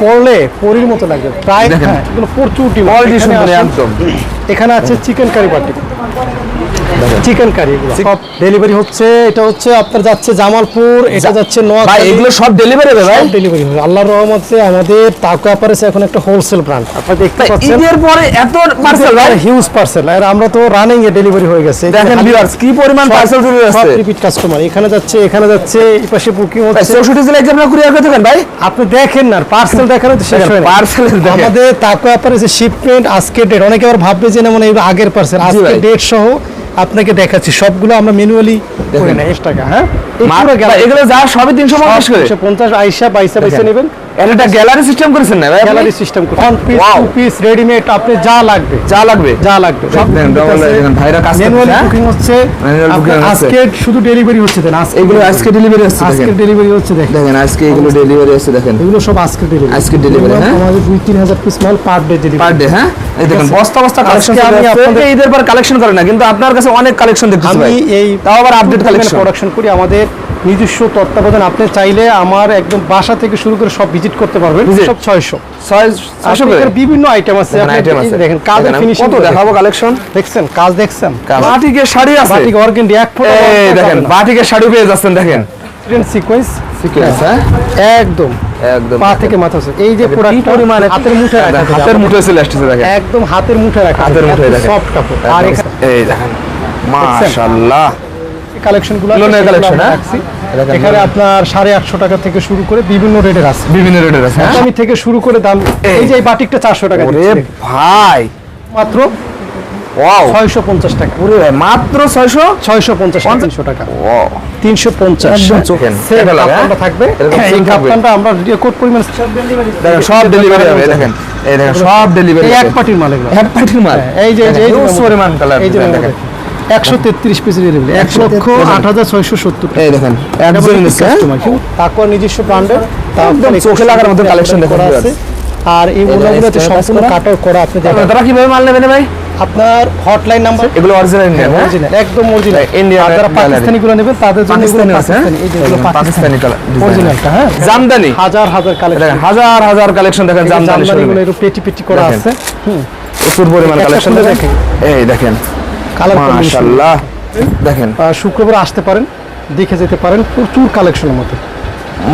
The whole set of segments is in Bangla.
পড়লে পরির মতো লাগবে। প্রায়। হ্যাঁ এগুলো প্রচুর এখানে একদম। এখানে আছে chicken curry party chicken curry সব ডেলিভারি হচ্ছে এটা হচ্ছে আপনার যাচ্ছে জামালপুর এটা যাচ্ছে নোয়াখালী। এগুলো সব ডেলিভারি হবে ভাই? ডেলিভারি হবে। আল্লাহর রহমতে আমাদের এখন একটা হোলসেল ব্র্যান্ড আপনারা দেখতে পাচ্ছেন? ঈদের পরে এত পার্সেল ভাই? হিউজ পার্সেল আর আমরা তো রানিং এ ডেলিভারি হয়ে গেছে। দেখেন ভিউয়ার্স কি পরিমাণ পার্সেল চলে সব রিপিট কাস্টমার এখানে যাচ্ছে এখানে যাচ্ছে এই পাশে বুকিং হচ্ছে। 64 জেলা এক্সাম কুরিয়ার করে ভাই? আপনি দেখেন না পার্সেল দেখানো তো শেষ হয় না। পার্সেল আমাদের তাকু অ্যাপারেসে শিপমেন্ট আজকে ডেট অনেকে আবার ভাববে যে না মানে আগের পার্সেল আজকে। ডেট সহ আপনাকে দেখাচ্ছি। সবগুলো আমরা ম্যানুয়ালি করে দেখেন। না টাকা হ্যাঁ? এগুলো যা সবই 350 করে। পঞ্চাশ আইসা বাইসা বাইসা নেবেন। একটা গ্যালারি সিস্টেম করেছেন না gallery system piece to piece readymade আপনি যা লাগবে। যা লাগবে। যা লাগবে। সব ভাইরা কাজ করছে, ম্যানুয়ালি হ্যাঁ? বুকিং হচ্ছে। আজকে শুধু ডেলিভারি হচ্ছে দেন আজকে এগুলো আজকে ডেলিভারি হচ্ছে আজকে ডেলিভারি হচ্ছে দেখেন। আজকে এগুলো ডেলিভারি হচ্ছে দেখেন। এগুলো সব আজকে ডেলিভারি আজকে delivery, হ্যাঁ? আমাদের পিস মাল পার ডে পার ডে হ্যাঁ? এই দেখেন বস্তা বস্তা কালেকশন আমি আপনাদের- ঈদের পর কালেকশন করে না কিন্তু আপনার কাছে অনেক কালেকশন দেখতেছি আমি এই তাও আবার আপডেট কালেকশন প্রোডাকশন করি আমাদের নিজস্ব তত্ত্বাবধান। আপনি চাইলে আমার একদম বাসা থেকে শুরু করে সব ভিজিট করতে পারবেন। সব ছয়শো। ছয় ছয়শো বিভিন্ন আইটেম আছে। দেখেন আপনি আইটেম আছে। দেখেন কাজের ফিনিশিং কত দেখাবো কালেকশন দেখছেন কাজ দেখছেন। বাটিকে শাড়ি আছে। বাটিক অর্গেন্ডি এক ফোটা দেখেন বাটিকে শাড়ি পেয়ে যাচ্ছেন দেখেন। সিকোয়েন্স সিকোয়েন্স হ্যাঁ? একদম। একদম। পা থেকে মাথা আছে। এই যে পরিমাণ হাতের মুঠে রাখা হাতের মুঠে চলে আসতেছে দেখেন। একদম হাতের মুঠে রাখা হাতের মুঠোয় দেখেন। সফট কাপড়। আর এই দেখেন। মাশাআল্লাহ কালেকশনগুলো লোনের collection, হ্যাঁ? এখানে আপনার সাড়ে আটশো টাকা থেকে শুরু করে বিভিন্ন রেটের আছে। বিভিন্ন রেটের আছে হ্যাঁ? দামি থেকে শুরু করে দাম এই। যে বাটিকটা চারশো টাকা ভাই। মাত্র ছয়শো পঞ্চাশ টাকা। মাত্র 600 ছয়শো পঞ্চাশ পঞ্চাশ- তিনশো টাকা। তিনশো পঞ্চাশ। হ্যাঁ? থাকবে। আমরা রেকর্ড পরিমাণ সব ডেলিভারি হবে দেখেন। এই দেখেন সব ডেলিভারি এক পার্টির মাল এক পার্টির মাল। হ্যাঁ, এই যে এই যে এই যে হিউজ পরিমাণ কালার এই যে দেখেন একশো তেত্রিশ পিস লক্ষ আট হাজার ছয়শো সত্তর এই দেখেন একজন নিচ্ছে? তাকুয়ার নিজস্ব ব্র্যান্ডের একদম চোখে লাগার মতো collection দেখুন আর এই মোড়াগুলোতে সম্পূর্ণ করা। করা আপনি দেখেন। তারা কীভাবে মাল নেবেন ভাই? আপনার হটলাইন নাম্বার এগুলো অরিজিনাল অরিজিনাল একদম অরিজিনাল Indian আর যারা পাকিস্তানি গুলো নেবেন তাদের জন্য এগুলো পাকিস্তানি আছে? পাকিস্তানি এই যে পাকিস্তানি। অরিজিনালটা হ্যাঁ? জামদানি। হাজার হাজার কালেকশন হাজার হাজার কালেকশন দেখেন জামদানি জামদানি গুলো একটু পেটি পেটি করা আছে। হুম। প্রচুর পরিমাণ কালেকশন দেখেন। এই দেখেন। কালার মাশাআল্লাহ। দেখেন। শুক্রবার আসতে পারেন দেখে যেতে পারেন প্রচুর কালেকশনের মধ্যে।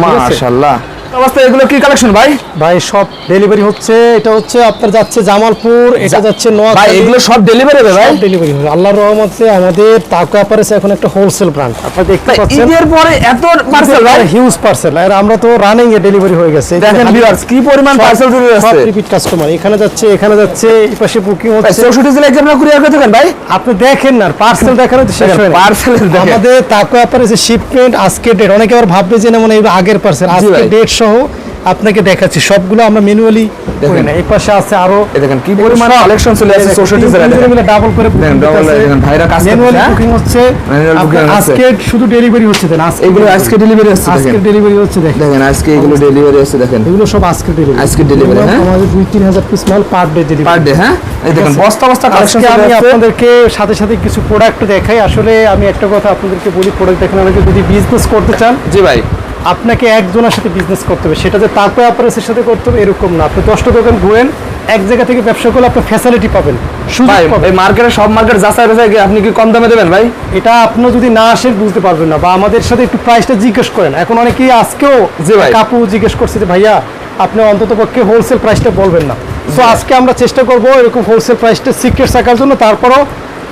মাশাআল্লাহ। অবস্থা এগুলো কি কালেকশন ভাই? ভাই সব ডেলিভারি হচ্ছে এটা হচ্ছে আপনার যাচ্ছে জামালপুর এটা যাচ্ছে নোয়াখালী। এগুলো সব ডেলিভারি হবে ভাই? ডেলিভারি হবে। আল্লাহর রহমতে আমাদের তাকু অ্যাপারেস এখন একটা হোলসেল ব্র্যান্ড আপনারা দেখতে পাচ্ছেন? ঈদের পরে এত পার্সেল ভাই? হিউজ পার্সেল আর আমরা তো রানিং এ ডেলিভারি হয়ে গেছে। দেখেন ভিউয়ার্স কি পরিমাণ পার্সেল চলে সব রিপিট কাস্টমার এখানে যাচ্ছে এখানে যাচ্ছে এই পাশে বুকিং ভাই হচ্ছে। 64 জেলা এক্সাম কুরিয়ার করে থাকেন ভাই? আপনি দেখেন না পার্সেল দেখানো তো শেষ হয় না। আমাদের তাকু অ্যাপারেসে শিপমেন্ট আজকে ডেট অনেকে আবার ভাববে যে না মানে এগুলো আগের পার্সেল আজকে। ডেট সহ আপনাকে দেখাচ্ছি। সবগুলো আমরা ম্যানুয়ালি দেখেন। করি না এই পাশে আছে আরও দেখেন কি পরিমাণ কালেকশন চলে আসছে 64 জেলা দেখেন ডাবল করে দেখেন, double দেখেন, ভাইরা কাজ করছে, ম্যানুয়ালি? বুকিং হচ্ছে। আজকে শুধু ডেলিভারি হচ্ছে দেন আজকে এগুলো আজকে ডেলিভারি হচ্ছে আজকে ডেলিভারি হচ্ছে দেখেন। দেখেন। আজকে এগুলো ডেলিভারি হচ্ছে দেখেন। এগুলো সব আজকে ডেলিভারি আজকে delivery, হ্যাঁ? আমাদের দুই তিন হাজার পিস মাল per day delivery per day হ্যাঁ? এই দেখেন বস্তা বস্তা কালেকশন আজকে আমি আপনাদেরকে সাথে সাথে কিছু প্রোডাক্ট দেখাই। আসলে আমি একটা কথা আপনাদেরকে বলি প্রোডাক্ট দেখেন আমাকে যদি বিজনেস করতে চান জি ভাই। আপনাকে একজনের সাথে বিজনেস করতে হবে। সেটা যে তারপরে অপারেসের সাথে করতে হবে এরকম না। আপনি দশটা দোকান ঘুরেন এক জায়গা থেকে ব্যবসা করলে আপনি ফ্যাসিলিটি পাবেন। ভাই এই মার্কেটে সব মার্কেট যাচাই বাছাই আপনি কি কম দামে দেবেন ভাই? এটা আপনি যদি না আসেন বুঝতে পারবেন না। বা আমাদের সাথে একটু প্রাইসটা জিজ্ঞেস করেন। এখন অনেকেই আজকেও যে ভাই। কাপু জিজ্ঞেস করছে যে ভাইয়া আপনি অন্তত পক্ষে হোলসেল প্রাইসটা বলবেন না। তো আজকে আমরা চেষ্টা করব এরকম হোলসেল প্রাইসটা সিক্রেট রাখার জন্য। তারপরও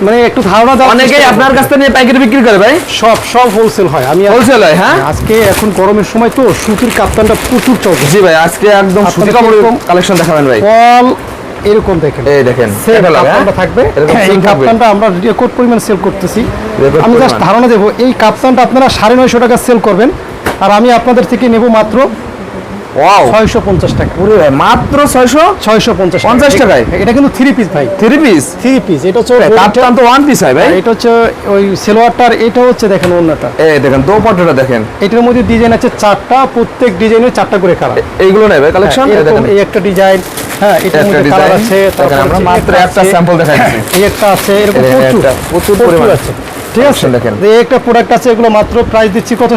মানে একটু ধারণা দেওয়ার অনেকেই আপনার কাছ থেকে নিয়ে পাইকারি বিক্রি করে ভাই। সব সব হোলসেল হয়। আমি হোলসেল হয় হ্যাঁ? আজকে এখন গরমের সময় তো সুতির কাপ্তানটা প্রচুর চলছে। জি ভাই আজকে একদম সুতি এরকম- কালেকশন দেখাবেন ভাই। ফল এরকম দেখেন। এই দেখেন এটা হ্যাঁ? কাপ্তানটা থাকবে। হ্যাঁ, এই। কাপ্তানটা আমরা রেকর্ড পরিমাণ সেল করতেছি। আমি জাস্ট ধারণা দেবো এই কাপ্তানটা আপনারা সাড়ে নয়শো টাকা সেল করবেন। আর আমি আপনাদের থেকে নেব মাত্র ছয়শো পঞ্চাশ টাকা। পুরো ভাই মাত্র 600 ছয়শো পঞ্চাশ 50 টাকায়? এটা কিন্তু থ্রি পিস ভাই। থ্রি পিস থ্রি পিস এটা হচ্ছে কাপ্তান তো ওয়ান পিস হয় ভাই। এটা হচ্ছে ওই সেলোয়ারটার এটা হচ্ছে দেখেন অন্যটা এই দেখেন দোপাট্টাটা দেখেন। এটার মধ্যে ডিজাইন আছে চারটা প্রত্যেক ডিজাইনের চারটা করে কালার এইগুলো নেই কালেকশন এই দেখেন। এই একটা ডিজাইন হ্যাঁ এটার একটা মধ্যে কালার ডিজাইন আছে দেখেন আমরা মাত্র একটা স্যাম্পল দেখাচ্ছি। এই একটা আছে এরকম প্রচুর প্রচুর পরিমাণ। আছে। ঠিক আছে? দেখেন। একটা প্রোডাক্ট আছে এগুলো মাত্র প্রাইস দিচ্ছি কত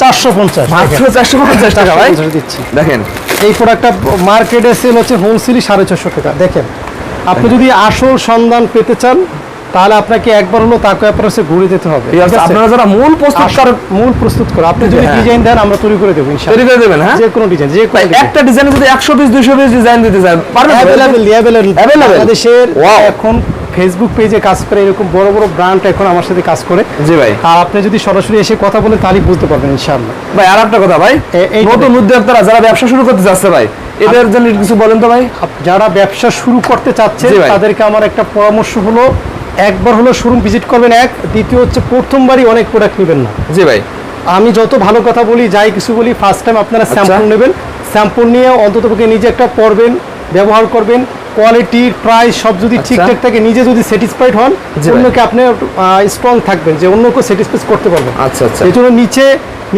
চারশো পঞ্চাশ মাত্র চারশো পঞ্চাশ টাকা ভাই। দিচ্ছি। দেখেন। এই প্রোডাক্টটা মার্কেটে সেল হচ্ছে হোলসেলই সাড়ে ছশো টাকা। দেখেন আপনি যদি আসল সন্ধান পেতে চান তাহলে আপনাকে একবার হলো তাকে ঘুরে যেতে হবে? আপনারা যারা মূল মূল প্রস্তুত করে আপনি যদি হ্যাঁ। ডিজাইন দেন আমরা তৈরি করে দেবো তৈরি করে দেবেন হ্যাঁ? যে কোনো ডিজাইন যে কোনো একটা ডিজাইন যদি একশো পিস দুইশো পিস ডিজাইন দিতে চান পারবেন? বাংলাদেশের এখন ফেসবুক পেজে কাজ করে এরকম বড় বড় ব্র্যান্ড এখন আমার সাথে কাজ করে। জি ভাই। আর আপনি যদি সরাসরি এসে কথা বলেন তাহলেই বুঝতে পারবেন ইনশাআল্লাহ। ভাই আর একটা কথা ভাই এ- এইটা নতুন উদ্যোক্তারা যারা ব্যবসা শুরু করতে যাচ্ছে ভাই এদের জন্য কিছু বলেন তো ভাই। যারা ব্যবসা শুরু করতে চাচ্ছে। তাদেরকে আমার একটা পরামর্শ হলো একবার হলো শোরুম ভিজিট করবেন এক দ্বিতীয় হচ্ছে প্রথমবারই অনেক প্রোডাক্ট নেবেন না। জি ভাই। আমি যত ভালো কথা বলি যাই কিছু বলি ফার্স্ট টাইম আপনারা স্যাম্পল নেবেন। স্যাম্পল নিয়ে অন্ততপক্ষে নিজে একটা পড়বেন ব্যবহার করবেন কোয়ালিটি প্রাইস সব যদি আচ্ছা। ঠিকঠাক থাকে নিজে যদি স্যাটিসফাইড হন অন্যকে আপনি স্ট্রং থাকবেন যে অন্যকে স্যাটিসফাই করতে পারবেন। আচ্ছা আচ্ছা। এই জন্য নিচে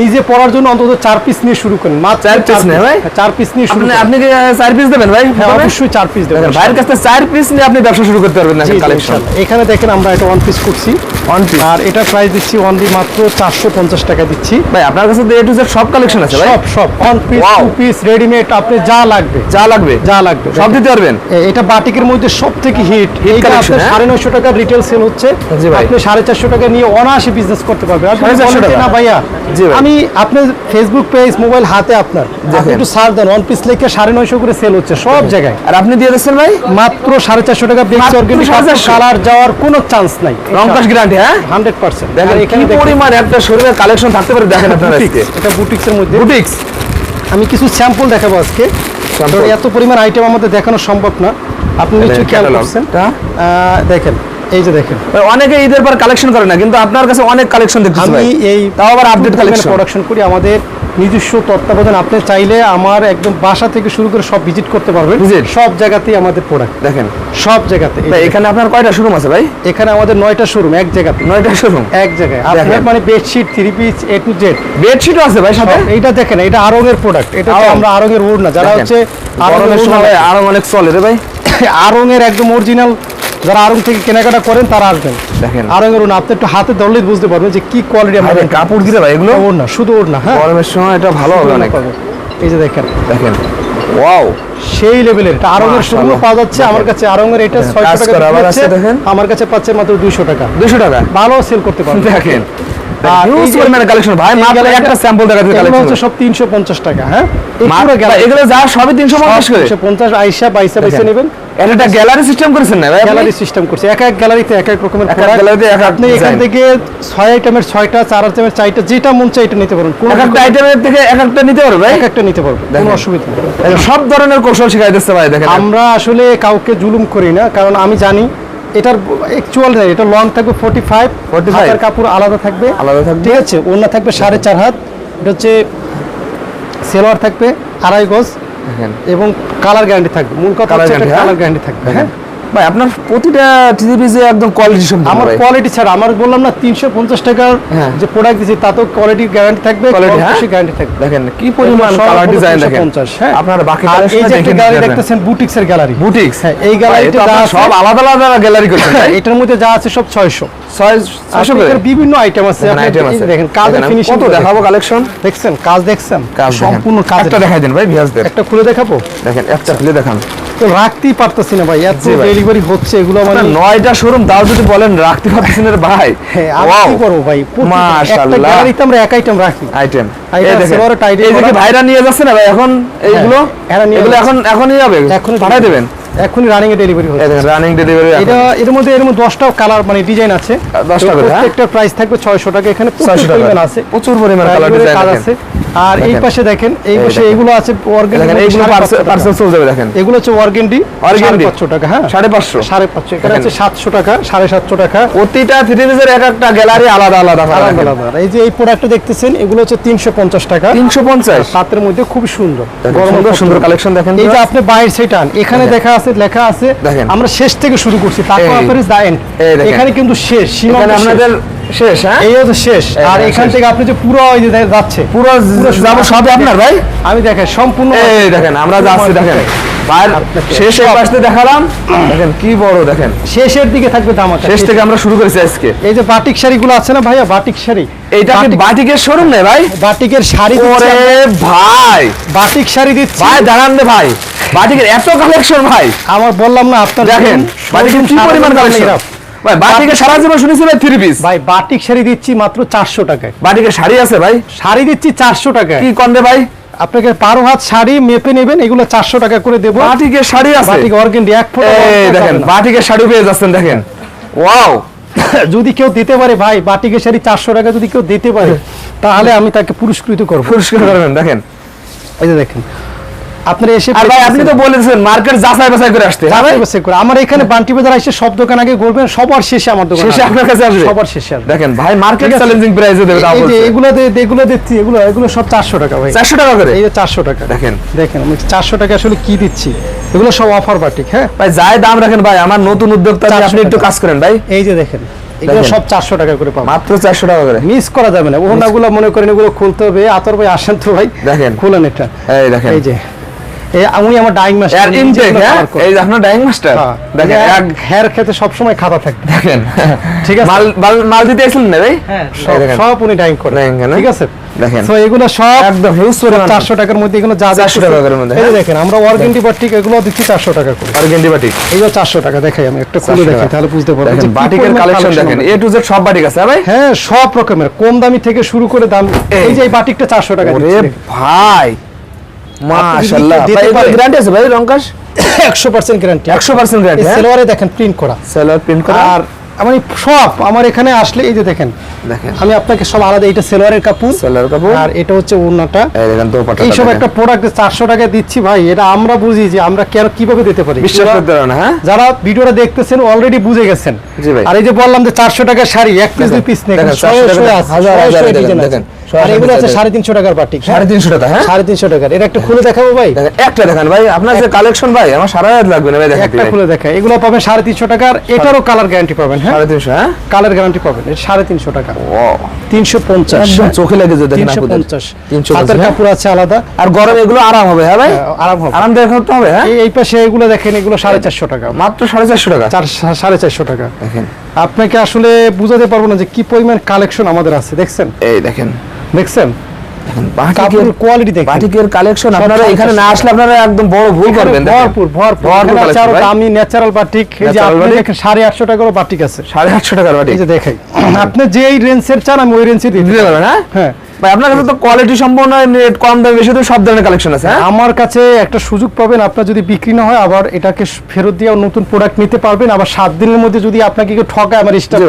নিজে পড়ার জন্য অন্তত চার পিস নিয়ে শুরু করেন। মাত্র চার piece নেয় ভাই? চার পিস নিয়ে শুরু আপনি। আপনি কি চার পিস দেবেন ভাই? হ্যাঁ অবশ্যই চার পিস দেবেন ভাইয়ের কাছ থেকে চার পিস নিয়ে আপনি ব্যবসা শুরু করতে পারবেন জি, কালেকশন? এখানে দেখেন আমরা এটা ওয়ান পিস করছি। ওয়ান পিস আর এটা প্রাইস দিচ্ছি অনলি মাত্র চারশো পঞ্চাশ টাকা দিচ্ছি। ভাই আপনার কাছে এ টু জেড সব কালেকশন আছে ভাই? সব সব। One piece two piece readymade আপনি যা লাগবে। যা লাগবে? যা লাগবে। সব দিতে পারবেন? এটা বাটিকের মধ্যে সব থেকে হিট হ্যাঁ? সাড়ে নয়শো টাকার রিটেল সেল হচ্ছে। আপনি সাড়ে চারশো টাকা নিয়ে অনায়াসে বিজনেস করতে পারবেন। 450 টাকা? না ভাইয়া। জি ভাই। আমি আপনার ফেসবুক পেজ মোবাইল হাতে আপনার। আপনি একটু সার্চ দেন ওয়ান পিস লেখে সাড়ে নয়শো করে সেল হচ্ছে সব জায়গায়। আর আপনি দিয়ে দিচ্ছেন ভাই? মাত্র সাড়ে চারশো টাকা 450 কালার যাওয়ার কোনো চান্স নাই। রংকাশ গ্যারান্টি হ্যাঁ? হান্ড্রেড পার্সেন্ট দেখেন কি পরিমাণ একটা শরীরের কালেকশন থাকতে পারে দেখেন আপনারা এটা বুটিক্সের মধ্যে। বুটিক্স আমি কিছু স্যাম্পল দেখাবো আজকে। এত পরিমাণ আইটেম আমাদের দেখানো সম্ভব না। আপনি নিশ্চয়ই খেয়াল করছেন। দেখেন এই যে দেখেন। অনেকে ঈদের পর কালেকশন করে না কিন্তু আপনার কাছে অনেক কালেকশন দেখতেছি আমি এই তাও আবার আপডেট কালেকশন প্রোডাকশন করি আমাদের নিজস্ব তত্ত্বাবধান। আপনি চাইলে আমার একদম বাসা থেকে শুরু করে সব ভিজিট করতে পারবেন। সব জায়গাতেই আমাদের প্রোডাক্ট দেখেন। সব জায়গাতে এখানে আপনার কয়টা শোরুম আছে ভাই? এখানে আমাদের নয়টা শোরুম এক জায়গাতে। নয়টা শোরুম এক জায়গায়। আপনার। মানে bedsheet three piece A to Z বেডশিটও আছে ভাই সাথে? এইটা দেখেন এটা আরঙের প্রোডাক্ট এটা। আমরা আরঙের উড় না যারা হচ্ছে আরঙের সময় আরও অনেক চলে রে ভাই। আরঙের একদম অরিজিনাল যারা আরং থেকে কেনাকাটা করেন তারা আসবেন। দেখেন। আরঙের উড় আপনি একটু হাতে ধরলেই বুঝতে পারবেন যে কি কোয়ালিটি ভাই, আমাদের কাপড় দিলে ভাই এগুলো? ওড় না শুধু ওড় না হ্যাঁ? গরমের সময় এটা ভালো হবে অনেক। এই যে দেখেন। দেখেন। ওয়াও! সেই লেভেলের এটা আরঙের শুরু মাশাআল্লাহ। পাওয়া যাচ্ছে আমার কাছে আরঙের এটা দেখেন, ছয়শো কাজ টাকা করা আবার আছে দেখেন। আমার কাছে পাচ্ছে মাত্র দুইশো টাকা। দুশো টাকা? ভালো সেল করতে পারবেন। দেখেন। আর এই হিউজ কালেকশন ভাই এই মাত্র একটা স্যাম্পল দেখাতে কালেকশন হচ্ছে সব তিনশো পঞ্চাশ টাকা হ্যাঁ? এই পুরো মাত্র gallery। এগুলো যা সবই তিনশো পঞ্চাশ করে। তিনশো পঞ্চাশ আইসা বাইসা বাইসা নেবেন। এটা একটা গ্যালারি সিস্টেম করেছেন না গ্যালারি সিস্টেম করছে। এক এক গ্যালারিতে এক এক রকমের এক গ্যালারিতে এক আপনি এখান থেকে ছয় আইটেমের ছয়টা চার আইটেমের চারটা যেটা মন চাই এটা নিতে পারবেন। কোনো এক একটা আইটেমের থেকে এক একটা নিতে পারবে এক একটা নিতে পারবেন কোনো অসুবিধা নেই। সব ধরনের কৌশল শিখাই দিচ্ছে ভাই দেখেন। আমরা আসলে কাউকে জুলুম করি না কারণ আমি জানি এটার অ্যাকচুয়াল নেই এটা লং থাকবে ফোর্টি ফাইভ 45 হাতের কাপড় আলাদা থাকবে। আলাদা থাকবে। ঠিক আছে ওড়না থাকবে সাড়ে চার হাত এটা হচ্ছে সেলোয়ার থাকবে আড়াই গজ। এবং কালার গ্যারান্টি থাকবে। মূল কথা হ্যাঁ? কালার গ্যারান্টি থাকবে। হ্যাঁ। ভাই আপনার প্রতিটা একদম কোয়ালিটি সম্পূর্ণ আমার কোয়ালিটি ছাড়া আমার বললাম না তিনশো পঞ্চাশ টাকার হ্যাঁ। যে প্রোডাক্ট তাতেও কোয়ালিটি গ্যারান্টি থাকবে হ্যাঁ? গ্যারান্টি থাকবে। দেখেন কি পরিমাণ কালার ডিজাইন দেখেন। 350, হ্যাঁ। আপনার বাকি এই যে একটা গ্যালারি দেখতেছেন বুটিক্সের গ্যালারি বুটিক্স হ্যাঁ, এই গ্যালারিতে যা সব আলাদা আলাদা গ্যালারি করছেন এটার মধ্যে যা আছে সব ছয়শো। ছয় ছয়শো করে? বিভিন্ন আইটেম আছে। দেখেন আপনি আইটেম দেখেন কাজের ফিনিশিং কত দেখাবো কালেকশন দেখছেন কাজ দেখছেন? কাজ সম্পূর্ণ কাজ একটা দেখাই দেন ভাই একটা খুলে দেখাবো? দেখেন একটা খুলে দেখান। রাখতেই পারতেছি না ভাই এত ডেলিভারি হচ্ছে এগুলো মানে নয়টা শোরুম তাও যদি বলেন রাখতে পারতেছি না ভাই। হ্যাঁ আমি কি করব ভাই? মাশাআল্লাহ। গ্যালারিতে আমরা এক আইটেম রাখি। আইটেম এই যে ভাইরা নিয়ে যাচ্ছে না ভাই এখন এইগুলো? এরা নিয়ে এগুলো এখন এখনই যাবে? এখন পাঠাই দেবেন? এখনই রানিং এ ডেলিভারি হচ্ছে। রানিং ডেলিভারি এটা এর মধ্যে এর মধ্যে দশটা কালার মানে ডিজাইন আছে। দশটা তো করে, হ্যাঁ? প্রত্যেকটা প্রাইস থাকবে ছয়শো টাকা এখানে প্রচুর পরিমাণ আছে। প্রচুর পরিমাণ কালার ডিজাইন আছে। আর এই পাশে দেখেন এই পাশে এগুলো আছে organdy দেখেন এইগুলো। পার্সেল চলে যাবে দেখেন। এগুলো হচ্ছে অর্গেন্ডি? সাড়ে পাঁচশো টাকা হ্যাঁ? সাড়ে পাঁচশো। সাড়ে পাঁচশো এখানে আছে সাতশো টাকা সাড়ে সাতশো টাকা। প্রতিটা থ্রি পিসের এক একটা গ্যালারি আলাদা আলাদা আলাদা আলাদা। এই যে এই প্রোডাক্টটা দেখতেছেন এগুলো হচ্ছে তিনশো পঞ্চাশ টাকা। তিনশো পঞ্চাশ। হাতের মধ্যে খুব সুন্দর। গরম সুন্দর কালেকশন দেখেন। এই যে আপনি বাইরে সেটা আন এখানে। দেখা আছে লেখা আছে। আমরা শেষ থেকে শুরু করছি। তারপর। এখানে কিন্তু শেষ আপনাদের শেষ হ্যাঁ? এই হচ্ছে শেষ। আর এখান থেকে আপনি যে পুরো ওই যে যাচ্ছে পুরো যাব সবই আপনার ভাই? আমি দেখেন সম্পূর্ণ এই দেখেন আমরা যাচ্ছি দেখেন। ভাই শেষ পাশে দেখালাম। দেখেন কি বড় দেখেন। শেষের দিকে থাকবে শেষ থেকে আমরা শুরু করেছি আজকে। এই যে বাটিক শাড়িগুলো আছে না ভাইয়া? বাটিক শাড়ি। এইটা কি বাটিকের শোরুম নেই ভাই? বাটিকের শাড়ি ওরে ভাই। বাটিক শাড়ি দিচ্ছি। ভাই দাঁড়ান রে ভাই। বাটিকের এত কালেকশন ভাই। আমার বললাম না আপনার দেখেন বাটিকের কি পরিমাণ কালেকশন ভাই বাটিকের সারা জীবন শুনেছি ভাই থ্রি পিস ভাই বাটিক শাড়ি দিচ্ছি মাত্র চারশো টাকায়। বাটিকের শাড়ি আছে ভাই? শাড়ি দিচ্ছি চারশো টাকায়। কি কন্দে ভাই? আপনাকে বারো হাত শাড়ি মেপে নেবেন এগুলো চারশো টাকা করে দেবো। বাটিকের শাড়ি আছে। বাটিক অর্গেন্ডি এক ফোটা দেখেন বাটিকের শাড়ি পেয়ে যাচ্ছেন দেখেন। ওয়াও! যদি কেউ দিতে পারে ভাই বাটিকের শাড়ি চারশো টাকা যদি কেউ দিতে পারে তাহলে আমি তাকে পুরস্কৃত করব। পুরস্কৃত করবেন দেখেন। এই যে দেখেন আপনারা এসে আর ভাই আপনি তো বলেছেন মার্কেট যাচাই বাছাই করে আসতে। যাচাই বাছাই করে। আমার এখানে বান্টি বাজার এসে সব দোকান আগে ঘুরবেন সবার শেষে আমার দোকান শেষে আপনার কাছে আসবে? সবার শেষে আসবে। দেখেন ভাই মার্কেট চ্যালেঞ্জিং প্রাইসে দেবে বলছে। এগুলো এগুলো দিচ্ছি এগুলো এগুলো সব চারশো টাকা ভাই। 400 টাকা করে? এই যে চারশো টাকা। দেখেন। দেখেন আমি চারশো টাকা আসলে কি দিচ্ছি? এগুলো সব অফার বাটিক হ্যাঁ? ভাই যাই দাম রাখেন ভাই আমার নতুন উদ্যোক্তা 400 আপনি একটু কাজ করেন ভাই। এই যে দেখেন এগুলো সব চারশো টাকা করে পাবো। মাত্র চারশো টাকা করে। মিস করা যাবে না। ওনাগুলো মনে করেন এগুলো খুলতে হবে। আতর ভাই আসেন তো ভাই। দেখেন। খুলেন এটা। এই দেখেন। এই যে। আমি আমার ডাইং মাস এর ইনটেক হ্যাঁ? এই যে আপনার ডাইং মাস্টার দেখেন এক হেয়ার খেতে সবসময় খাতা থাকবে। দেখেন। ঠিক আছে। মাল মাল- মাল দিতে আসলেন না ভাই? হ্যাঁ সব উনি ডাইং করে। Dyeing করে না? ঠিক আছে? দেখেন। তো এগুলো সব একদম হিউজ পরিমাণ। চারশো টাকার মধ্যে এগুলো যা যা 400 টাকা মধ্যে, এই? দেখেন আমরা অর্গেন্ডি বাটিক এগুলো দিচ্ছি চারশো টাকা করে। অর্গেন্ডি বাটিক এইগুলো চারশো টাকা দেখাই আমি একটা খুলে দেখাই তাহলে বুঝতে পারবেন দেখেন বাটিকের কালেকশন দেখেন এ টু জেড সব বাটিক আছে হ্যাঁ ভাই? হ্যাঁ সব রকমের কম দামি থেকে শুরু করে দাম এই যে এই বাটিকটা চারশো টাকা ওরে ভাই মাশাআল্লাহ ভাই পারেন। গ্যারান্টি আছে ভাই রংকাশ? একশো পার্সেন্ট গ্যারান্টি 100% গ্যারান্টি হ্যাঁ? সেলোয়ারে দেখেন প্রিন্ট করা। সেলার প্রিন্ট করা। আর আমার এই সব আমার এখানে আসলে এই যে দেখেন দেখেন। আমি আপনাকে সব আলাদা এটা সেলোয়ারের কাপড়। সেলার কাপড়। আর এটা হচ্ছে ওড়নাটা। এই দেখেন দোপাট্টা এইসব একটা প্রোডাক্ট চারশো টাকা দিচ্ছি ভাই এটা আমরা বুঝি যে আমরা কেন কীভাবে দিতে পারি। বিশ্বাস এগুলা- করতে পারো না হ্যাঁ? যারা ভিডিওটা দেখতেছেন অলরেডি বুঝে গেছেন। জি ভাই। আর এই যে বললাম যে চারশো টাকার শাড়ি এক পিস দুই পিস নেই 400 টাকা, হাজার হাজার। দেখেন, আর এগুলো আছে সাড়ে তিনশো টাকার বাটিক হ্যাঁ? সাড়ে তিনশো টাকা হ্যাঁ? সাড়ে তিনশো টাকার। এটা একটু খুলে দেখাবো ভাই? একটা দেখান ভাই। আপনার যে কালেকশন ভাই আমার সারা রাত লাগবে না ভাই একটা খুলে দেখাই। এগুলো পাবেন সাড়ে তিনশো টাকার এটারও কালার গ্যারান্টি পাবেন হ্যাঁ? সাড়ে তিনশো হ্যাঁ? কালার গ্যারান্টি পাবেন। সাড়ে তিনশো টাকা। তিনশো পঞ্চাশ। একদম চোখে লেগে যায় দেখেন পঞ্চাশ। 350 হাতের হ্যাঁ? কাপড় আছে আলাদা। আর গরম এগুলো আরাম হবে হ্যাঁ ভাই? হ্যাঁ, আরাম হবে। হ্যাঁ? এই- পাশে এগুলো দেখেন এগুলো সাড়ে চারশো টাকা। মাত্র সাড়ে চারশো টাকা? সাড়ে চারশো টাকা। দেখেন। আপনাকে আসলে বুঝাতে পারব না যে কি পরিমাণ কালেকশন আমাদের আছে দেখছেন? এই দেখেন। দেখছেন কাপড়ের কোয়ালিটি দেখেন। বাটিকের কালেকশন আপনারা এখানে না আসলে আপনারা একদম বড় ভুল করবেন ভরপুর ভরপুর। ভরপুর এখানে আছে collection আরও ভাই। দামি ন্যাচারাল বাটিক এই যে আপনি দেখেন সাড়ে আটশো বাটিক আছে। সাড়ে আটশো টাকার বাটিক এই যে দেখাই। আপনি যেই রেঞ্জের চান আমি ওই রেঞ্জের দিতে দিতে পারবেন হ্যাঁ? হ্যাঁ। ভাই আপনার কাছে তো কোয়ালিটি সম্পূর্ণ রেট কম দামে বেশি তো সব ধরনের কালেকশন আছে হ্যাঁ? আমার কাছে একটা সুযোগ পাবেন আপনার যদি বিক্রি না হয় আবার এটাকে ফেরত দিয়ে নতুন প্রোডাক্ট নিতে পারবেন আবার সাত দিনের মধ্যে যদি আপনাকে কেউ ঠকায় আমার স্টাফ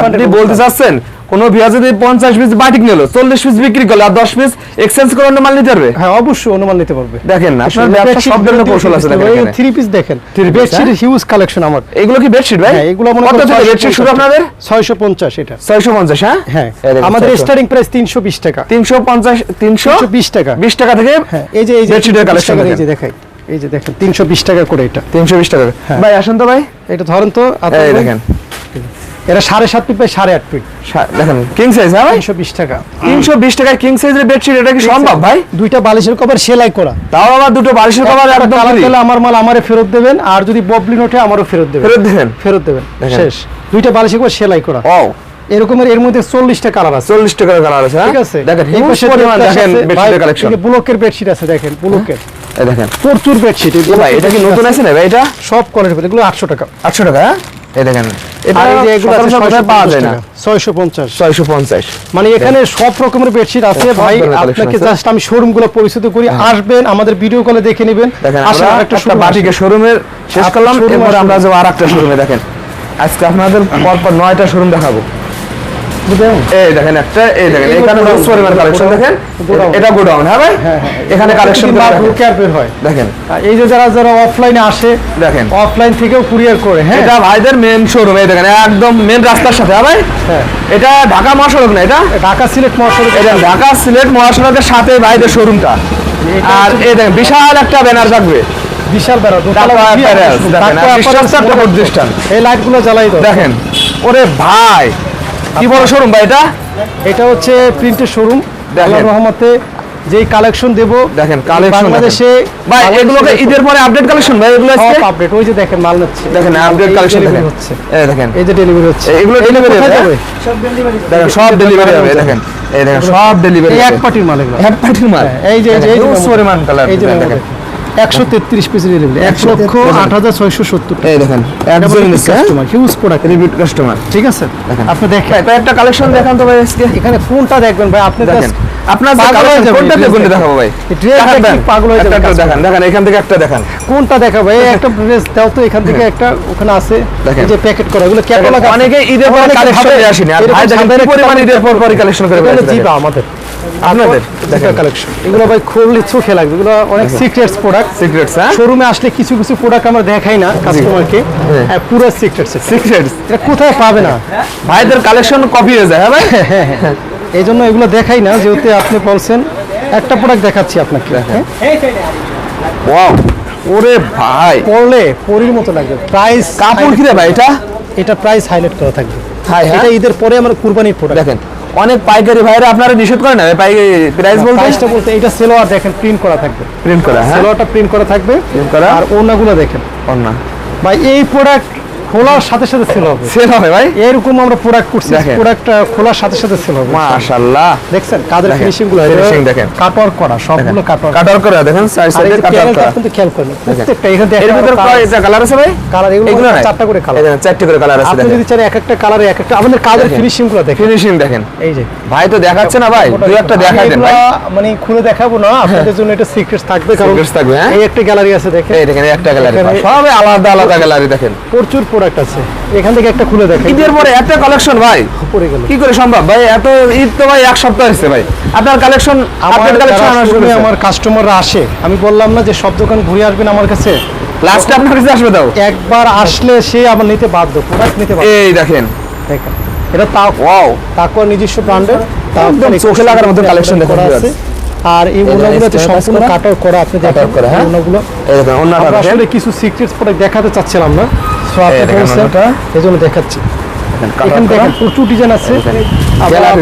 আপনি বলতে চাচ্ছেন কোন বিয়া যদি পঞ্চাশ পিস বাটিক নিল চল্লিশ পিস বিক্রি করলে আর দশ পিস এক্সচেঞ্জ করে অন্য মাল নিতে পারবে? হ্যাঁ অবশ্যই অনুমান নিতে পারবে। দেখেন আপনার সব ধরনের কৌশল আছে দেখেন। থ্রি পিস দেখেন বেডশিট? হিউজ কালেকশন আমার। এগুলো কি বেডশিট ভাই? হ্যাঁ এগুলো মনে কত থেকে বেডশিট শুরু আপনাদের? ছয়শো পঞ্চাশ এটা। ছয়শো পঞ্চাশ হ্যাঁ? হ্যাঁ আমাদের 650 স্টার্টিং প্রাইস তিনশো বিশ টাকা। তিনশো পঞ্চাশ তিনশো? তিনশো বিশ টাকা। বিশ টাকা থেকে হ্যাঁ এই যে এই যে বেডশিটের 320 collection এই যে দেখাই এই যে দেখেন তিনশো বিশ টাকা করে এটা। তিনশো বিশ টাকা হ্যাঁ। ভাই আসেন তো ভাই। এটা ধরেন তো ভাই, দেখেন। এটা সাড়ে সাত ফিট বাই সাড়ে আট ফিট। দেখেন কিং সাইজ হ্যাঁ তিনশো বিশ টাকা। তিনশো বিশ টাকায় কিং সাইজের বেডশিট এটা কি সম্ভব ভাই? দুইটা বালিশের কভার সেলাই করা। তাও আবার দুটো বালিশের কভার একদম। আমার মাল আমারে ফেরত দেবেন আর যদি ববলিন ওঠে আমারও ফেরত দেবেন। ফেরত দেবেন? ফেরত দেবেন। শেষ। দুইটা বালিশের কভার সেলাই করা। ও এরকমের এর মধ্যে চল্লিশটা কালার আছে। চল্লিশ টাকার কালার আছে হ্যাঁ? ঠিক আছে। দেখেন এই পাশে দেখেন কালেকশন ব্লকের বেডশিট আছে দেখেন ব্লকের এই দেখেন। প্রচুর বেডশিট ভাই এটা কি নতুন আছে না ভাই এটা? সব কোয়ালিটি এগুলো আটশো টাকা। আটশো টাকা হ্যাঁ? এই দেখেন পাওয়া যায় না। মানে এখানে সব রকমের বেডশিট আছে। ভাই আপনাকে জাস্ট আমি পরিচিত করি। আসবেন আমাদের ভিডিও কলে দেখে নেবেন। আরেকটা শোরুমের শেষ করলাম এরপরে আমরা যাব শোরুমে দেখেন। আজকে আপনাদের পরপর নয়টা শোরুম দেখাবো? এই দেখেন একটা এই দেখেন এখানে পরিমাণ কালেকশন দেখেন? এটা গোডাউন হ্যাঁ ভাই? হ্যাঁ, হ্যাঁ, এখানে কালেকশন হয়। দেখেন। এই যে যারা যারা অফলাইনে আসে দেখেন। অফলাইন থেকেও কুরিয়ার করে হ্যাঁ? এটা ভাইদের মেন শোরুম এই দেখেন একদম মেন রাস্তার সাথে হ্যাঁ ভাই? এটা ঢাকা মহাসড়ক না এটা? ঢাকা সিলেট মহাসড়ক। এটা ঢাকা সিলেট মহাসড়কের সাথে ভাইদের শোরুমটা আর এই দেখেন বিশাল একটা ব্যানার থাকবে। বিশাল একটা প্রতিষ্ঠান। এই লাইটগুলো জ্বালাই দেখেন ওরে ভাই কি বড় শোরুম ভাই এটা? এটা হচ্ছে প্রিন্টের শোরুম দেখেন। রহমতে যেই কালেকশন দেব দেখেন কালেকশন বাংলাদেশে ভাই এগুলোকে ঈদের পরে আপডেট কালেকশন ভাই এগুলো আজকে? আপডেট ওই যে দেখেন মাল নিচ্ছে দেখেন আপডেট কালেকশন দেখেন। হচ্ছে। এই দেখেন। এই যে ডেলিভারি হচ্ছে। এগুলো ডেলিভারি কোথায় যাবে? দেখেন সব ডেলিভারি হবে দেখেন। এই দেখেন সব ডেলিভারি এক পার্টির মাল এগুলো। এক পার্টির মাল? হ্যাঁ, এই যে এই যে যে কালার এই যে দেখেন। একশো তেত্রিশ পিস ডেলিভারি এক লক্ষ আট হাজার ছয়শো সত্তর এই দেখেন একজন customer huge product repeat customer ঠিক আছে? আপনি দেখেন। কয়েকটা কালেকশন দেখান তো ভাই আজকে। এখানে কোনটা দেখবেন ভাই আপনি দেখেন। আপনার পাগল হয়ে যাবে, কোনটা দেখুন। দেখাবো ভাই? এই dress দেখান দেখে দেন। পাগল হয়ে একটা যাবে একটা দেখান এখান থেকে একটা দেখান। কোনটা দেখাবো? এই একটা ড্রেস দাও তো এখান থেকে একটা ওখানে আছে। দেখেন। এই যে প্যাকেট করা এগুলো অনেকে ঈদের পর কালেকশন আসেনি। আর ভাই দেখেন পরিমাণ ঈদের পর পরই কালেকশন করে এগুলো দেখেন। আমাদের। আপনাদের কালেকশন এগুলো ভাই চোখে লাগবে এগুলো অনেক সিক্রেটস প্রোডাক্ট সিক্রেটস হ্যাঁ? শোরুমে আসলে কিছু কিছু প্রোডাক্ট আমরা দেখাই না কাস্টমারকে হ্যাঁ। পুরো সিক্রেটস সিক্রেটস এটা কোথায় পাবে না। ভাইদের কালেকশন কপি হয়ে যায় হ্যাঁ ভাই? এই জন্য এগুলো দেখাই না যেহেতু আপনি বলছেন একটা প্রোডাক্ট দেখাচ্ছি আপনাকে। হ্যাঁ? ওয়াও ওরে ভাই! পরলে পরির মতো লাগবে। প্রাইস কাপড় কি রে ভাই এটা? এটা প্রাইস হাইলাইট করা থাকবে। হ্যাঁ? এটা ঈদের পরে আমার কুরবানির প্রোডাক্ট দেখেন। অনেক পাইকারি ভাইরা আপনারা নিষেধ করেন না পাইকারি প্রাইস বলতে প্রাইসটা বলতে এটা সেলোয়ার দেখেন প্রিন্ট করা থাকবে। প্রিন্ট করা হ্যাঁ। সেলোয়ারটা প্রিন্ট করা থাকবে প্রিন্ট করা। আর ওনাগুলো দেখেন। অন্য ভাই এই প্রোডাক্ট খোলার সাথে সাথে সেল হবে। সেল হবে ভাই? এরকম আমরা প্রোডাক্ট করছি দেখেন। প্রোডাক্ট খোলার সাথে সাথে সেল হবে। মাশাআল্লাহ। দেখছেন কাদের ফিনিশিংগুলো finishing দেখেন। করা সবগুলো করে দেখেন সাইড সাইডে করা। খেয়াল করেন প্রত্যেকটা এখানে দেখেন এর ভিতর কয়টা কালার আছে ভাই? কালার এগুলো চারটা করে কালার দেখেন, চারটে করে কালার আছে আপনি যদি চান এক একটা কালারে এক একটা আমাদের কাজের ফিনিশিংগুলো দেখেন? ফিনিশিং দেখেন। এই যে। ভাই তো দেখাচ্ছে না ভাই দুই একটা দেখাই দেন ভাই। মানে খুলে দেখাবো না আপনাদের জন্য এটা সিক্রেট থাকবে কারণ Secrets থাকবে, হ্যাঁ? এই একটা গ্যালারি আছে দেখেন। এই দেখেন একটা গ্যালারি সব আলাদা আলাদা গ্যালারি দেখেন। প্রচুর প্রোডাক্ট আছে। এখান থেকে একটা খুলে দেখেন। ঈদের পরে এত কালেকশন ভাই। পড়ে গেল। কি করে সম্ভব? ভাই এত ঈদ তো ভাই এক সপ্তাহ হচ্ছে ভাই। আপনার কালেকশন আপনার কালেকশন আমার কাস্টমাররা আসে আমি বললাম না যে সব দোকান ঘুরে আসবেন আমার কাছে। লাস্টে আপনার কাছে আসবে দাও একবার আসলে সে আমার নিতে বাধ্য প্রোডাক্ট নিতে বাধ্য। এই দেখেন। দেখেন এটা তাও ওয়াও নিজস্ব ব্র্যান্ডের একদম চোখে লাগার মতো দেখুন আছে। আর এই দেখেন, ওনাগুলো স্কোয়ার সম্পূর্ণ কাটার করা আপনি দেখেন করা, হ্যাঁ? ওনাগুলো আসলে কিছু সিক্রেটস প্রোডাক্ট দেখাতে চাচ্ছিলাম না। দেখাচ্ছি। এখানে দেখেন প্রচুর ডিজাইন আছে।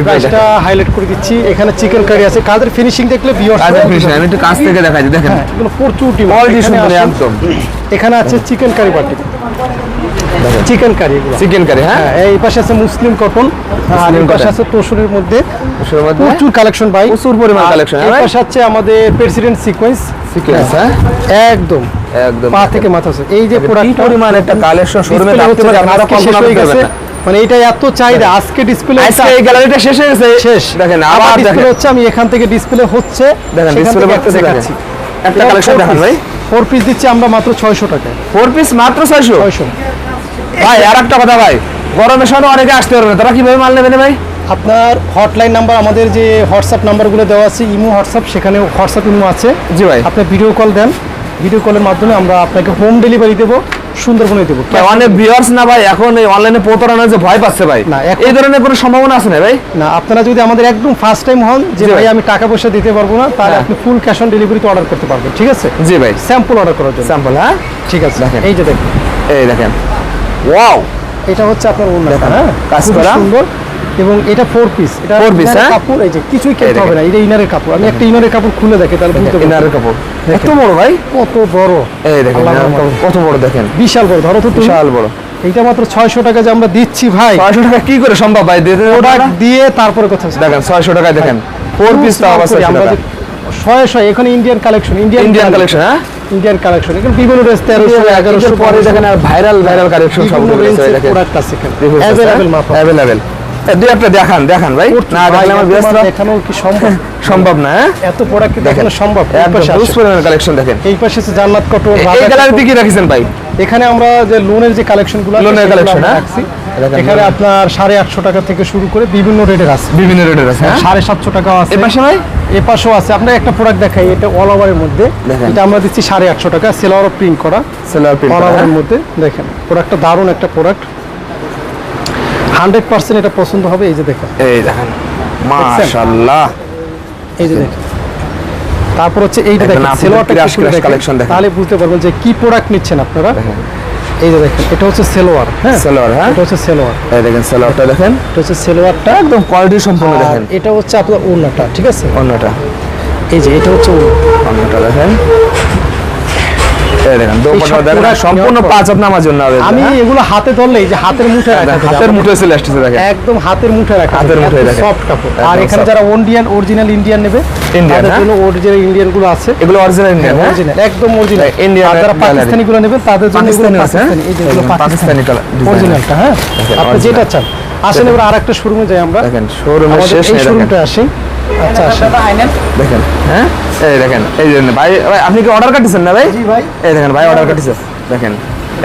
প্রাইসটা হাইলাইট করে দিচ্ছি। এখানে চিকেন কারি আছে। ফিনিশিং দেখলে ভিউয়ার্স কাজের ফিনিশিং আমি একটু কাছ থেকে দেখাই দিই, দেখেন। হ্যাঁ এগুলো প্রচুর সুন্দর একদম। এখানে আছে চিকেন কারি বাটি। চিকেন কারি চিকেন কারি হ্যাঁ? হ্যাঁ এই পাশে আছে মুসলিম কটন আর এই পাশে আছে তোষরের মধ্যে। প্রচুর কালেকশন ভাই। প্রচুর পরিমাণ এই হ্যাঁ পাশে আছে আমাদের প্রেসিডেন্ট সিকোয়েন্স সিকোয়েন্স হ্যাঁ? একদম। একদম পা থেকে মাথা এই যে প্রোডাক্ট পরিমাণ একটা কালেকশন শোরুমে রাখতে পারে আপনারা কল্পনা করতে পারবেন না। মানে এটা এত চাহিদা আজকে ডিসপ্লে আজকে এই গ্যালারিটা শেষ হয়ে গেছে। শেষ। দেখেন আবার ডিসপ্লে হচ্ছে আমি এখান থেকে ডিসপ্লে হচ্ছে দেখেন ডিসপ্লে একটা দেখাচ্ছি। একটা কালেকশন দেখান ভাই। ফোর পিস দিচ্ছি আমরা মাত্র ছয়শো টাকায়। ফোর পিস মাত্র ছয়শো? ছয়শো। ভাই আর একটা কথা ভাই গরমের সময় অনেকে আসতে পারবে না। তারা কীভাবে মাল নেবেন ভাই? আপনার হটলাইন নাম্বার আমাদের যে হোয়াটসঅ্যাপ নাম্বারগুলো দেওয়া আছে ইমো হোয়াটসঅ্যাপ সেখানে হোয়াটসঅ্যাপ ইমো আছে। জি ভাই। আপনি ভিডিও কল দেন। ভিডিও কলের মাধ্যমে আমরা আপনাকে হোম ডেলিভারি দেবো সুন্দরবনে দেবো। অনেক ভিউয়ার্স না ভাই এখন এই অনলাইনে প্রতারণার যে ভয় পাচ্ছে ভাই। না, এই ধরনের কোনো সম্ভাবনা আছে না ভাই? না আপনারা যদি আমাদের একদম ফার্স্ট টাইম হন যে ভাই। আমি টাকা পয়সা দিতে পারব না তাহলে হ্যাঁ। আপনি ফুল ক্যাশ অন ডেলিভারিতে অর্ডার করতে পারবেন ঠিক আছে? জি ভাই। স্যাম্পল অর্ডার করার জন্য। স্যাম্পল হ্যাঁ? ঠিক আছে দেখেন। এই যে দেখুন। এই দেখেন। ওয়াও এটা হচ্ছে আপনার দেখেন, হ্যাঁ কাজ করা। সুন্দর। এবং এটা ফোর পিস এটা piece, inner হ্যাঁ? কাপড় এই যে কিছুই কিনতে হবে না এটা ইনারের কাপড়। আমি একটা ইনারের কাপড় খুলে দেখে তাহলে বুঝতে পারবেন। ইনারের কাপড়। এত বড় ভাই? কত বড়। এই দেখেন কত বড় দেখেন। বিশাল বড়। ধরো তো বিশাল বড়। এইটা মাত্র ছয়শো টাকা যে আমরা দিচ্ছি ভাই। ছয়শো টাকা কি করে সম্ভব ভাই? প্রোডাক্ট দিয়ে তারপরে কথা দেখেন ছয়শো টাকায় দেখেন। ফোর পিস তাও আবার ছয়শো আমরা টাকা। যে শয়ে শয়ে এখানে Indian collection Indian Indian collection হ্যাঁ? ইন্ডিয়ান কালেকশন এখানে বিভিন্ন রেস তেরোশো এগারোশো পরে দেখেন আর ভাইরাল ভাইরাল কালেকশন সব রয়েছে, রেঞ্জের প্রোডাক্ট আছে এখানে। আছে, অ্যাভেলেবেল হ্যাঁ? মাত্র Available। এ, দুই একটা দেখান দেখান ভাই। না দেখলে আমার ব্যস্ত। দেখানো কি সম্ভব? সম্ভব না হ্যাঁ? এত প্রোডাক্ট কি দেখানো সম্ভব। একদম হিউজ পরিমাণের কালেকশন দেখেন। এই পাশে আছে জান্নাত কটন এই গ্যালারিতে কি রাখিছেন ভাই? এখানে আমরা যে লোনের যে কালেকশন লোনের সেগুলো collection, আমরা হ্যাঁ? রাখছি। এখানে আপনার সাড়ে আটশো টাকা থেকে শুরু করে বিভিন্ন রেটের আছে। বিভিন্ন রেটের আছে হ্যাঁ সাড়ে সাতশো টাকাও আছে। এ পাশে ভাই? এ পাশেও আছে। আপনার একটা প্রোডাক্ট দেখাই এটা অল ওভারের মধ্যে। এটা আমরা দিচ্ছি সাড়ে আটশো টাকা সেলার প্রিন্ট করা। সেলার প্রিন্ট অল ওভারের মধ্যে। দেখেন প্রোডাক্টটা দারুণ একটা প্রোডাক্ট হান্ড্রেড পার্সেন্ট এটা পছন্দ হবে এই যে দেখেন এই দেখেন মাশাআল্লাহ এই যে দেখেন। তারপর হচ্ছে এইটা দেখেন সেলোয়ারটা crash কি করে দেখেন, তাহলে বুঝতে পারবেন যে কি প্রোডাক্ট নিচ্ছেন আপনারা। এই যে দেখেন এটা হচ্ছে সেলোয়ার হ্যাঁ? সালোয়ার হ্যাঁ? এটা হচ্ছে সেলোয়ার। এই দেখেন সালোয়ারটা দেখেন। এটা হচ্ছে সেলোয়ারটা একদম কোয়ালিটি সম্পূর্ণ দেখেন। এটা হচ্ছে আপনার ওড়নাটা ঠিক আছে? অন্যটা এই যে এটা হচ্ছে ওড়না। অন্যটা দেখেন। দেখেন দোপাটা দেখেন সম্পূর্ণ পাঁচ হাত নামার জন্য হবে আমি হ্যাঁ? এগুলো হাতে ধরলে যে হাতের মুঠে রাখা হাতের মুঠে চলে আসতেছে দেখেন। একদম হাতের মুঠে রাখা হাতের মুঠোয় রাখেন। সফট কাপড়। আর এখানে যারা ইন্ডিয়ান অরিজিনাল ইন্ডিয়ান নেবে Indian, তাদের হ্যাঁ? জন্য অরিজিনাল ইন্ডিয়ানগুলো আছে। এগুলো অরিজিনাল ইন্ডিয়ান হ্যাঁ অরিজিনাল একদম অরিজিনাল হ্যাঁ, আর যারা পাকিস্তানি গুলো নেবেন তাদের জন্য এগুলো পাকিস্তানি আছে, হ্যাঁ? পাকিস্তানি এই যে এগুলো পাকিস্তানি। colour অরিজিনালটা হ্যাঁ? আপনি যেটা চান। আসেন এবার আরেকটা শোরুমে যাই আমরা। দেখেন শোরুমের শেষ এই শোরুমটা আসি। আচ্ছা দেখেন। হ্যাঁ? এই দেখেন এই ভাই ভাই আপনি কি অর্ডার কাটিছেন না ভাই? জি ভাই। এই দেখেন ভাই অর্ডার কাটিছে দেখেন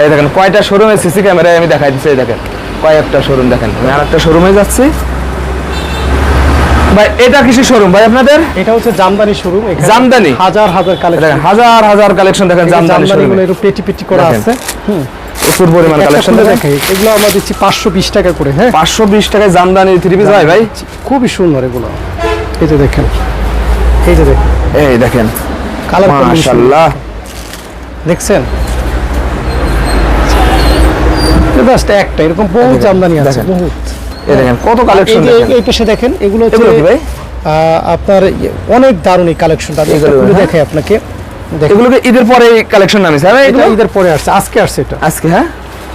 এই দেখেন কয়টা শোরুমে সিসি ক্যামেরায় আমি দেখাই দিচ্ছি এই দেখেন। কয়েকটা শোরুম দেখেন। আমি আরেকটা শোরুমে যাচ্ছি। ভাই এটা কিসের শোরুম ভাই আপনাদের? এটা হচ্ছে জামদানি শোরুম জামদানি? হাজার হাজার কালেকশন হাজার হাজার কালেকশন দেখেন জামদানি জামদানি শোরুমে একটু পেটি পেটি করা আছে হুম। প্রচুর পরিমাণ একটা কালেকশন দেখেন। এগুলো আমরা দিচ্ছি টাকা করে হ্যাঁ। টাকায় জামদানি থ্রি পিস হয় ভাই। খুবই সুন্দর এগুলো। এই যে দেখেন এই যে দেখেন। এই দেখেন কালার মাশাআল্লাহ। দেখছেন? জাস্ট একটা এরকম বহু জামদানি আছে। বহুত। এই দেখেন কত কালেকশন দেখেন? এই পাশে দেখেন এগুলো হচ্ছে ভাই? আপনার অনেক দারুণ এই কালেকশনটা আমি একটা হ্যাঁ? দেখাই আপনাকে। এগুলো ঈদের পরে কালেকশন নামিছে হ্যাঁ এটা ঈদের পরে আসছে আজকে আসছে এটা। আজকে হ্যাঁ?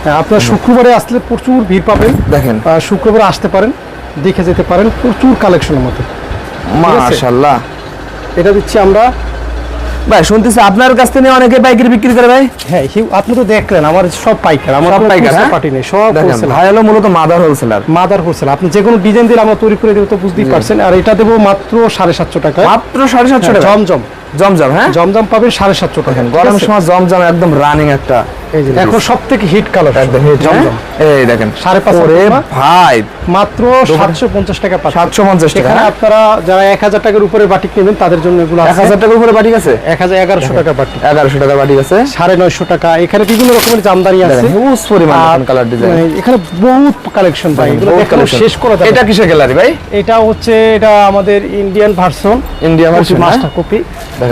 হ্যাঁ, আপনার শুক্রবারে আসলে প্রচুর ভিড় পাবেন। দেখেন। শুক্রবারে আসতে পারেন দেখে যেতে পারেন প্রচুর কালেকশনের মধ্যে। মাশাআল্লাহ। এটা দিচ্ছি আমরা। ভাই শুনতেছি আপনার কাছ থেকে অনেকে পাইকারি বিক্রি করে ভাই? হ্যাঁ আপনি তো দেখলেন আমার সব পাইকার আমার সব পাইকার, হ্যাঁ? পার্টি নেই সব wholesale। ভাই হলো মূলত মাদার হোলসেলার মাদার হোলসেল আপনি যে কোনো ডিজাইন দিলে আমরা তৈরি করে দেবো তো বুঝতেই পারছেন। আর এটা দেবো মাত্র সাড়ে সাতশো টাকা মাত্র সাড়ে সাতশো টাকা জমজম। জমজম হ্যাঁ? জমজম পাবেন সাড়ে সাতশো টাকা গরমের সময় জমজম একদম রানিং একটা এখন সব থেকে হিট কালার একদম hit, জমজম হ্যাঁ? এই দেখেন সাড়ে পাঁচ ওরে হাজার টাকা। ভাই। মাত্র সাতশো পঞ্চাশ টাকা সাতশো পঞ্চাশ টাকা এখানে হ্যাঁ? আপনারা যারা এক হাজার টাকার উপরে বাটিক নেবেন তাদের জন্য এগুলো এক হাজার টাকার উপরে বাটি আছে? এক হাজার এগারোশো টাকা বাটিক এগারোশো টাকা বাটি আছে। সাড়ে নয়শো টাকা। এখানে বিভিন্ন রকমের জামদানি আছে। হিউজ পরিমাণ কালার ডিজাইন মানে এখানে বহুত কালেকশন ভাই। এগুলো শেষ করা যাবে এটা কিসের গ্যালারি ভাই? এটা হচ্ছে এটা আমাদের Indian version India version master copy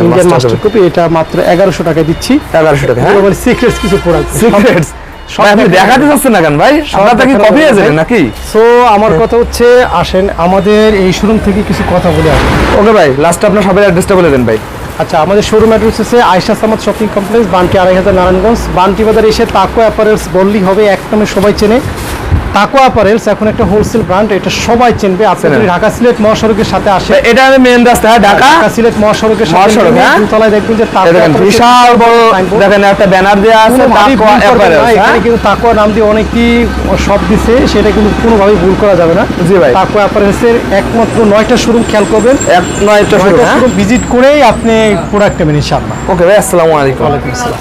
Indian master copy এটা মাত্র এগারোশো টাকা দিচ্ছি। এগারোশো টাকা হ্যাঁ? কিছু প্রোডাক্ট সিক্রেটস আপনি দেখাতে চাচ্ছেন না কেন ভাই? আপনারা কি কপি আছে নাকি? সো আমার কথা হচ্ছে আসেন আমাদের এই শোরুম থেকে কিছু কথা বলে আসেন ওকে ভাই লাস্ট আপনার সবাই অ্যাড্রেসটা বলে দেন ভাই। আচ্ছা আমাদের শোরুম অ্যাড্রেস হচ্ছে আয়সা সামাদ শপিং কমপ্লেক্স বান্টি আড়াই হাজার নারায়ণগঞ্জ বান্টি বাজার এসে তাকো অ্যাপারেলস বললেই হবে এক নামে সবাই চেনে। তাকো অ্যাপারেলস এখন একটা হোলসেল ব্র্যান্ড এটা সবাই চিনবে। আপনি। যদি ঢাকা সিলেট মহাসড়কের সাথে আসে এটা আমি মেন রাস্তা হ্যাঁ ঢাকা? ঢাকা সিলেট মহাসড়কের সাথে হ্যাঁ? দুতলায় দেখবেন যে তাকো বিশাল বড় দেখেন একটা ব্যানার দেওয়া আছে না, apparels, হ্যাঁ? এখানে কিন্তু তাকুয়া নাম দিয়ে অনেকেই সব দিছে সেটা কিন্তু কোনোভাবেই ভুল করা যাবে না। জি ভাই। তাকুয়া অ্যাপারেলসের একমাত্র নয়টা শোরুম খেয়াল করবেন। এক নয়টা শুরু নয়টা শোরুম ভিজিট করেই আপনি প্রোডাক্ট নেবেন ইনশাআল্লাহ। ওকে ভাই আসসালামু আলাইকুম। ওয়ালাইকুম আসসালাম।